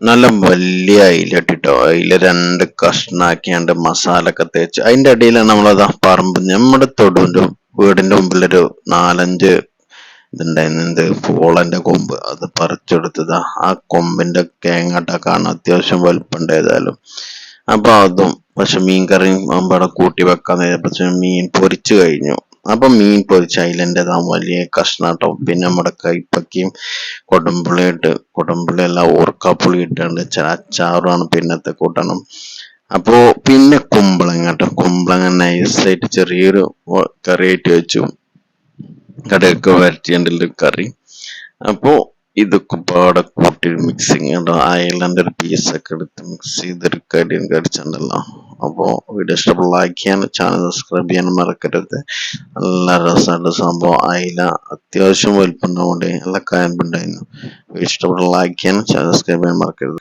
നല്ല വലിയ അയില ഇട്ടിട്ടോ? രണ്ട് കഷ്ണാക്കിയാണ്ട് മസാല ഒക്കെ തേച്ച് അതിന്റെ അടിയിലാണ് നമ്മളതാ പറമ്പ് നമ്മുടെ തൊടുവിന്റെ വീടിന്റെ മുമ്പിലൊരു നാലഞ്ച് ഇതുണ്ടായിരുന്നു. എന്ത്? പൂളന്റെ കൊമ്പ്. അത് പറിച്ചെടുത്തതാ. ആ കൊമ്പിന്റെ കേങ്ങട്ട കാണാൻ അത്യാവശ്യം വലുപ്പമുണ്ട് ഏതായാലും അപ്പൊ അതും പക്ഷെ മീൻ കറിയും അവിടെ കൂട്ടി വെക്കാൻ പക്ഷെ മീൻ പൊരിച്ചു കഴിഞ്ഞു. അപ്പൊ മീൻ പൊരിച്ച അതിലെന്റേതാ വലിയ കഷ്ണാട്ടോ. പിന്നെ നമ്മുടെ കൈപ്പക്കയും കൊടമ്പുളി ഇട്ട് കൊടമ്പുളി അല്ല ഓർക്കാപ്പുളി ഇട്ടുണ്ട് അച്ചാറാണ് പിന്നത്തെ കൂട്ടണം. അപ്പോ പിന്നെ കുമ്പളങ്ങ കേട്ടോ. കുമ്പളങ്ങ നൈസായിട്ട് ചെറിയൊരു കറിയായിട്ട് വെച്ചു. കടയൊക്കെ വരട്ടിയുണ്ടല്ലോ കറി. അപ്പോ ഇതൊക്കെ പാടെ കൂട്ടി മിക്സിങ് ഉണ്ടോ അയലന്റെ ഒരു പീസൊക്കെ എടുത്ത് മിക്സ് ചെയ്തൊരു കടിയും കടിച്ചിട്ടുണ്ടല്ലോ അപ്പോൾ വീഡിയോ ഇഷ്ടപ്പെട്ട ലൈക്ക് ചെയ്യാനും ചാനൽ സബ്സ്ക്രൈബ് ചെയ്യാൻ മറക്കരുത്. നല്ല രസമുണ്ട് സംഭവം. അയില അത്യാവശ്യം വലുപ്പം വലിപ്പമുണ്ടാവുകൊണ്ട് നല്ല കായമ്പുണ്ടായിരുന്നു. ഇഷ്ടപ്പെട്ട ലൈക്ക് ചെയ്യാനും ചാനൽ സബ്സ്ക്രൈബ് ചെയ്യാൻ മറക്കരുത്.